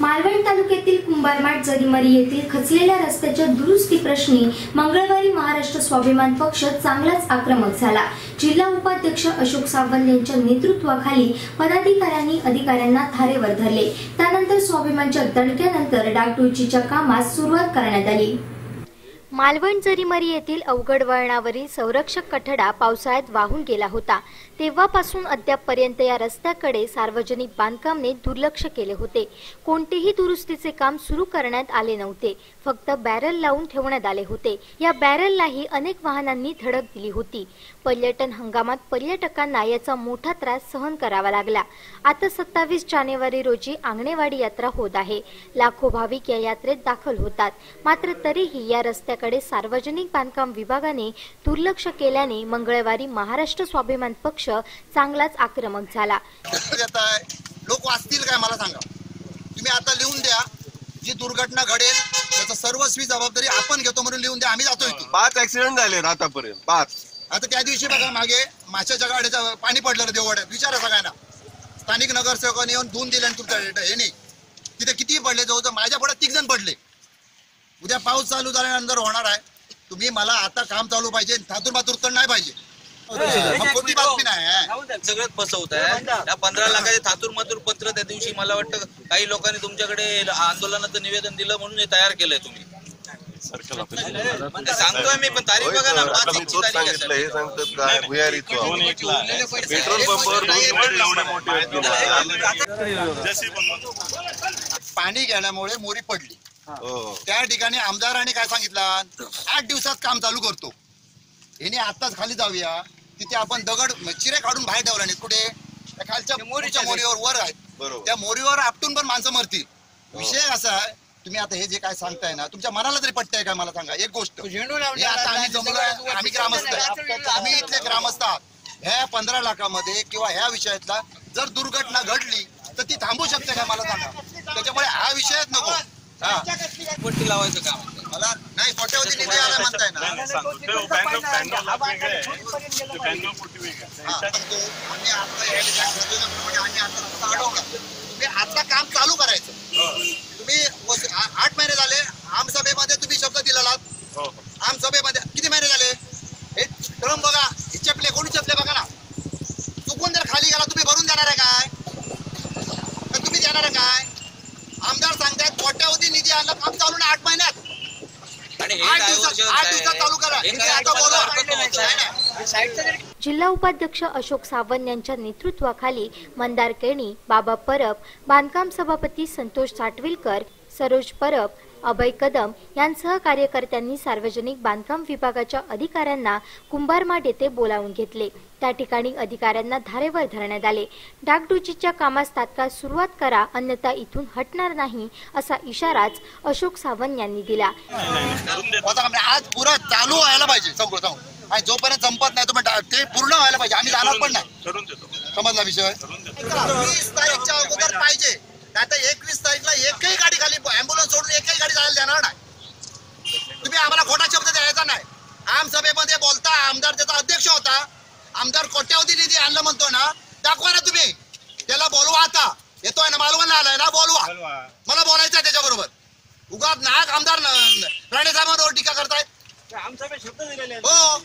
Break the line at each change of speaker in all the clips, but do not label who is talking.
मालवण तालुक्यातील कुंभारमाठ जरीमरी येथील खचलेल्या रस्त्याच्या दुरुस्ती प्रश्नी मंगळवारी महाराष्ट्र स्वाभिमान पक्ष चांगलाच आक्रमक झाला. जिल्हा उपाध्यक्ष अशोक सावंत यांच्या नेतृत्वाखाली पदाधिकाऱ्यांनी अधिकाऱ्यांना थारेवर धरले. त्यानंतर स्वाभिमानच्या दणक्यानंतर डागडुजीच्या कामास सुरुवात करण्यात आली. मालवण जरीमरी येथील अवघड वळणावरील संरक्षक कठडा पावसाळ्यात वाहून गेला होता. तेव्हापासून अद्यापपर्यंत या रस्त्याकडे सार्वजनिक बांधकामने दुर्लक्ष केले होते. कोणतेही दुरुस्तीचे काम सुरू करण्यात आले नव्हते. फक्त बॅरल लावून ठेवण्यात आले होते. या बॅरललाही अनेक वाहनांनी धडक दिली होती. पर्यटन हंगामात पर्यटकांना याचा मोठा त्रास सहन करावा लागला. आता सत्तावीस जानेवारी रोजी आंगणेवाडी यात्रा होत आहे. लाखो भाविक या यात्रेत दाखल होतात. मात्र तरीही या रस्त्याकडे सार्वजनिक बांधकाम विभागाने दुर्लक्ष केल्याने मंगळवारी महाराष्ट्र स्वाभिमान पक्ष चांगलाच आक्रमक झाला.
येत आहे. लोक वाचतील काय मला सांगा. तुम्ही आता लिहून द्या. जी दुर्घटना घडेल त्याचं सर्वस्वी जबाबदारी आपण घेतो म्हणून लिहून द्या. आम्ही जातो
पाच ऍक्सिडेंट झाले आतापर्यंत. पाच.
आता त्या दिवशी बघा मागे माशाच्या गाड्याचं पाणी पडलं देववाड्यात. विचारा सगळ्यांना. स्थानिक नगरसेवकांनी येऊन धुवून दिले आणि तुमच्या हे नाही. तिथे किती पडले जवळ माझ्या पुढे तिघ जण पडले. उद्या पाऊस चालू झाल्यानंतर होणार आहे. तुम्ही मला आता काम चालू पाहिजे थातूर मातूर तर नाही पाहिजे. कोणती बातमी नाही आहे?
सगळंच फसवत आहे. त्या पंधरा लाखाचे थातूर मातूर पत्र त्या दिवशी मला वाटतं काही लोकांनी तुमच्याकडे आंदोलनाचं निवेदन दिलं म्हणून हे तयार केलंय तुम्ही. सांगतोय मी पण तारीख बघा ना पाच
आता मी
एकची
तोच
तारीख आहे,
सांगितलं हे. सांगतात काय भुयारीचो पेट्रोल पंपावर दोन एवढे मोठे
पाणी गेल्यामुळे मोरी पडली.
हो.
त्या ठिकाणी आमदारांनी काय सांगितलं? आठ दिवसात काम चालू करतो. याने आताच खाली जाऊया. तिथे आपण दगड चिरे काढून बाहेर ठेवला नाही कुठे? त्या खालच्या मोरीच्या मोरीवर वर आहेत.
बरोबर.
त्या मोरीवर आपटून पण माणसं मरतील. विषय असा आहे तुम्ही आता हे जे काय सांगताय ना तुमच्या मनाला तरी पटतंय काय मला सांगा? एक गोष्ट. हे आता आम्ही जमलो आम्ही ग्रामस्थ आहे. आम्ही इथले ग्रामस्थ आहात. ह्या पंधरा लाखामध्ये किंवा ह्या विषयातला जर दुर्घटना घडली तर ती थांबू शकते काय मला सांगा? त्याच्यामुळे हा विषयच नको. हा.
पट्टी लावायचं काम आहे.
मला नाही कोट्यावधी निधी आला म्हणताय ना. हा, पण तो आम्ही आता या ठिकाणी ठरवल्याप्रमाणे आम्ही आता रस्ता अडवला. तुम्ही आता काम चालू करायचं तुम्ही वस- आ- आठ महिने झाले आमसभेमध्ये तुम्ही शब्द दिलेलात आमसभेमध्ये किती महिने झाले हे क्रम बघा हे चपले कोणी चपले बघा ना चुकून जर खाली गेला तुम्ही भरून देणार आहे काय तर तुम्ही देणार आहे काय आमदार सांगतायत आणला काम चालू ना आठ महिन्यात.
आणि हे
आठ दिवसात आठ दिवसात चालू करा. आता बोलवा
जिल्हा उपाध्यक्ष अशोक सावंत यांच्या नेतृत्वाखाली मंदार केणी बाबा परब बांधकाम सभापती संतोष साटविलकर सरोज परब अभय कदम यांसह कार्यकर्त्यांनी सार्वजनिक बांधकाम विभागाच्या अधिकाऱ्यांना कुंभारमाड येथे बोलावून घेतले. त्या ठिकाणी अधिकाऱ्यांना धारेवर धरण्यात आले. डागडुजीच्या कामास तात्काळ सुरुवात करा अन्यथा इथून हटणार नाही असा इशाराच अशोक सावंत यांनी दिला.
आज पुरा चालू व्हायला पाहिजे आणि जोपर्यंत संपत नाही तोपर्यंत ते पूर्ण व्हायला पाहिजे. आम्ही जाणार पण नाही. समजला विषय? वीस तारीखच्या अगोदर पाहिजे. नाही तर एकवीस तारीखला एकही गाडी खाली अँब्युलन्स सोडून एकही गाडी जायला देणार नाही. तुम्ही आम्हाला खोटा शब्द द्यायचा नाही. आम सभेमध्ये बोलता आमदार त्याचा अध्यक्ष होता. आमदार कोट्यावधी निधी आणलं म्हणतो ना दाखवा ना तुम्ही. त्याला बोलवा आता. येतोय ना मालवणला आलाय ना बोलवा. मला बोलायचं आहे त्याच्याबरोबर. उगाच नाग आमदार राणे साहेबांवर टीका करतायत हो.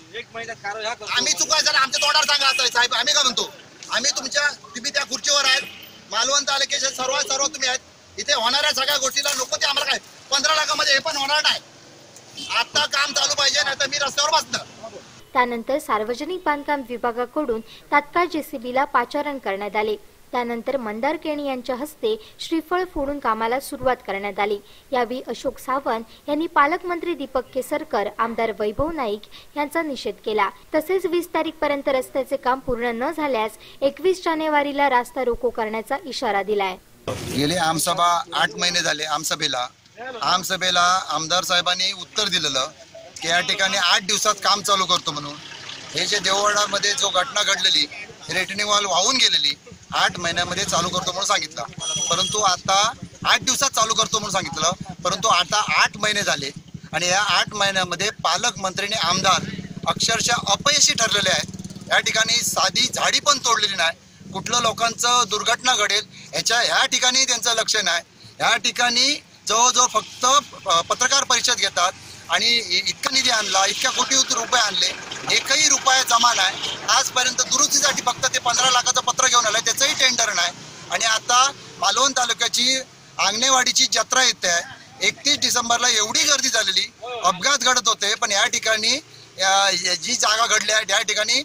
आम्ही चुकायचं ना आमच्या तोंडावर सांगा आता साहेब आम्ही काय म्हणतो? आम्ही तुमच्या तुम्ही त्या खुर्चीवर आहेत मालवण तालुक्याचे सर्व सर्व तुम्ही आहेत. इथे होणाऱ्या सगळ्या गोष्टीला नको ते आम्हाला काय पंधरा लाखामध्ये हे पण होणार नाही. आता काम चालू पाहिजे नाही तर मी रस्त्यावर बसणार.
त्यानंतर सार्वजनिक बांधकाम विभागाकडून तात्काळ जेसीबीला पाचारण करण्यात आले. त्यानंतर मंदार केणी यांच्या हस्ते श्रीफळ फोडून कामाला सुरुवात करण्यात आली. यावेळी अशोक सावंत यांनी पालकमंत्री दीपक केसरकर आमदार वैभव नाईक यांचा निषेध केला. तसेच वीस तारीख पर्यंत रस्त्याचे काम पूर्ण न झाल्यास एकवीस जानेवारीला रास्ता रोको करण्याचा इशारा दिलाय.
गेले आमसभा आठ महिने झाले आमसभेला. आमसभेला आमदार साहेबांनी उत्तर दिलेलं की या ठिकाणी आठ दिवसात काम चालू करतो म्हणून. हे जे देववाडामध्ये जो घटना घडलेली रेटनिंग वॉल वाहून गेलेली आठ महिन्यामध्ये चालू करतो म्हणून सांगितलं. परंतु आता आठ दिवसात चालू करतो म्हणून सांगितलं. परंतु आता आठ महिने झाले आणि या आठ महिन्यामध्ये पालकमंत्रीने आमदार अक्षरशः अपयशी ठरलेले आहेत. या ठिकाणी साधी झाडी पण तोडलेली नाही. कुठलं लोकांचं दुर्घटना घडेल ह्याच्या ह्या ठिकाणी त्यांचं लक्ष नाही. ह्या ठिकाणी जवळजवळ फक्त पत्रकार परिषद घेतात. आणि इतका निधी आणला इतक्या कोटी रुपये आणले एकही रुपया जमा नाही. आजपर्यंत दुरुस्तीसाठी फक्त ते पंधरा लाखाचं पत्र घेऊन आलंय त्याचंही टेंडर नाही. आणि आता मालवण तालुक्याची आंगणेवाडीची जत्रा येते. आहे एकतीस डिसेंबरला एवढी गर्दी झालेली अपघात घडत होते पण या ठिकाणी जी जागा घडली आहे त्या ठिकाणी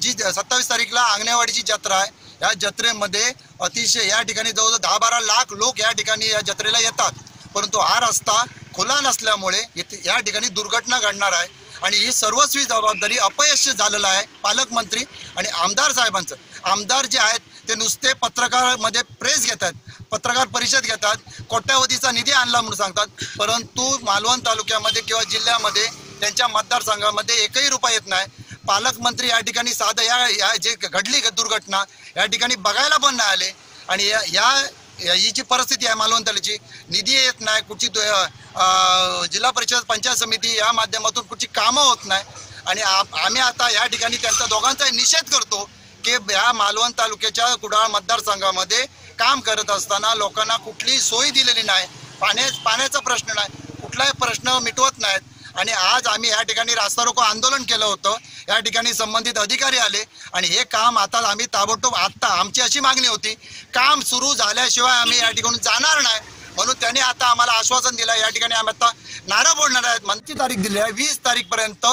जी सत्तावीस तारीखला अंगणेवाडीची जत्रा आहे या जत्रेमध्ये अतिशय या ठिकाणी जवळजवळ दहा बारा लाख लोक या ठिकाणी या जत्रेला येतात. परंतु हा रस्ता खुला नसल्यामुळे इथे या ठिकाणी दुर्घटना घडणार आहे. आणि ही सर्वस्वी जबाबदारी अपयश झालेलं आहे पालकमंत्री आणि आमदार साहेबांचं. आमदार जे आहेत ते नुसते पत्रकारामध्ये प्रेस घेतात पत्रकार परिषद घेतात कोट्यावधीचा निधी आणला म्हणून सांगतात. परंतु मालवण तालुक्यामध्ये किंवा जिल्ह्यामध्ये त्यांच्या मतदारसंघामध्ये एकही रुपया येत नाही. पालकमंत्री या ठिकाणी साधं या या जे घडली दुर्घटना या ठिकाणी बघायला पण नाही आले. आणि या- या- ही जी परिस्थिती आहे मालवण तालुक्याची निधी येत नाही कुठची दु- जिल्हा परिषद पंचायत समिती या माध्यमातून कुठची कामं होत नाही. आणि आम्ही आता या ठिकाणी त्यांचा दोघांचा निषेध करतो की या मालवण तालुक्याच्या कुडाळ मतदारसंघामध्ये काम करत असताना लोकांना कुठलीही सोय दिलेली नाही. पाण्या पाण्याचा प्रश्न नाही. कुठलाही प्रश्न मिटवत नाहीत. आणि आज आम्ही या ठिकाणी रास्ता रोको आंदोलन केलं होतं. या ठिकाणी संबंधित अधिकारी आले. आणि हे काम आता आम्ही ताबडतोब आत्ता आमची अशी मागणी होती काम सुरू झाल्याशिवाय आम्ही या ठिकाणी जाणार नाही. म्हणून त्यांनी आता आम्हाला आश्वासन दिलं. या ठिकाणी आम्ही आता नारा बोलणार आहेत. मंथची तारीख दिली आहे. वीस तारीखपर्यंत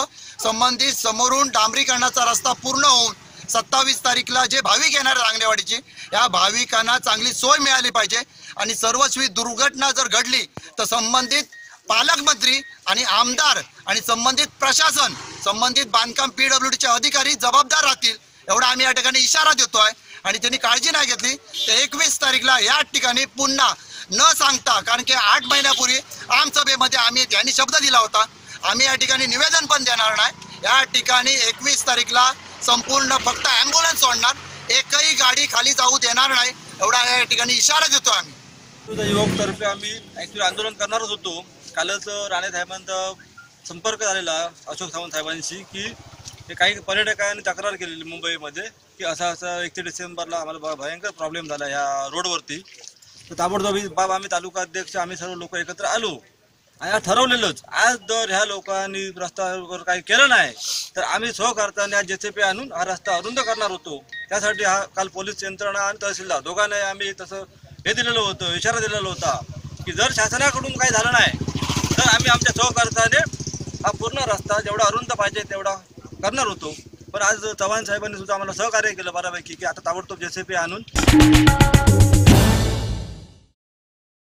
संबंधित समोरून डांबरीकरणाचा रस्ता पूर्ण होऊन सत्तावीस तारीखला जे भाविक येणार रांगणेवाडीची या भाविकांना चांगली सोय मिळाली पाहिजे. आणि सर्वस्वी दुर्घटना जर घडली तर संबंधित पालकमंत्री आणि आमदार आणि संबंधित प्रशासन संबंधित बांधकाम पीडब्ल्यूडीचे अधिकारी जबाबदार राहतील एवढा आम्ही या ठिकाणी इशारा देतोय. आणि त्यांनी काळजी नाही घेतली तर एकवीस तारीखला या ठिकाणी पुन्हा न सांगता कारण की आठ महिन्यापूर्वी आमसभेमध्ये आम्ही त्यांनी शब्द दिला होता. आम्ही या ठिकाणी निवेदन पण देणार नाही. या ठिकाणी एकवीस तारीखला संपूर्ण फक्त ॲम्ब्युलन्स सोडणार एकही गाडी खाली जाऊ देणार नाही एवढा या ठिकाणी इशारा देतो आम्ही.
युवकतर्फे आम्ही ॲक्च्युली आंदोलन करणारच होतो. कालच राणे साहेबांचा संपर्क झालेला अशोक सावंत साहेबांशी की काही पर्यटकांनी तक्रार केलेली मुंबईमध्ये की असा असा एकतीस डिसेंबरला आम्हाला भयंकर प्रॉब्लेम झाला ह्या रोडवरती. तर ताबडतोब बाब आम्ही तालुका अध्यक्ष आम्ही सर्व लोक एकत्र आलो. आणि आज ठरवलेलंच आज जर ह्या लोकांनी रस्त्यावर काही केलं नाही तर आम्ही सहकार्याने आज जेसीपी आणून हा रस्ता अरुंद करणार होतो. त्यासाठी हा काल पोलीस यंत्रणा आणि तहसीलदार दोघांनाही आम्ही तसं हे दिलेलं होतं इशारा दिलेला होता की जर शासनाकडून काही झालं नाही तर आम्ही आमच्या सहकार्याने हा पूर्ण रस्ता जेवढा अरुंद पाहिजे तेवढा करणार होतो. पण आज चव्हाण साहेबांनी सुद्धा आम्हाला सहकार्य केलं बऱ्यापैकी की आता ताबडतोब जेसीपी आणून.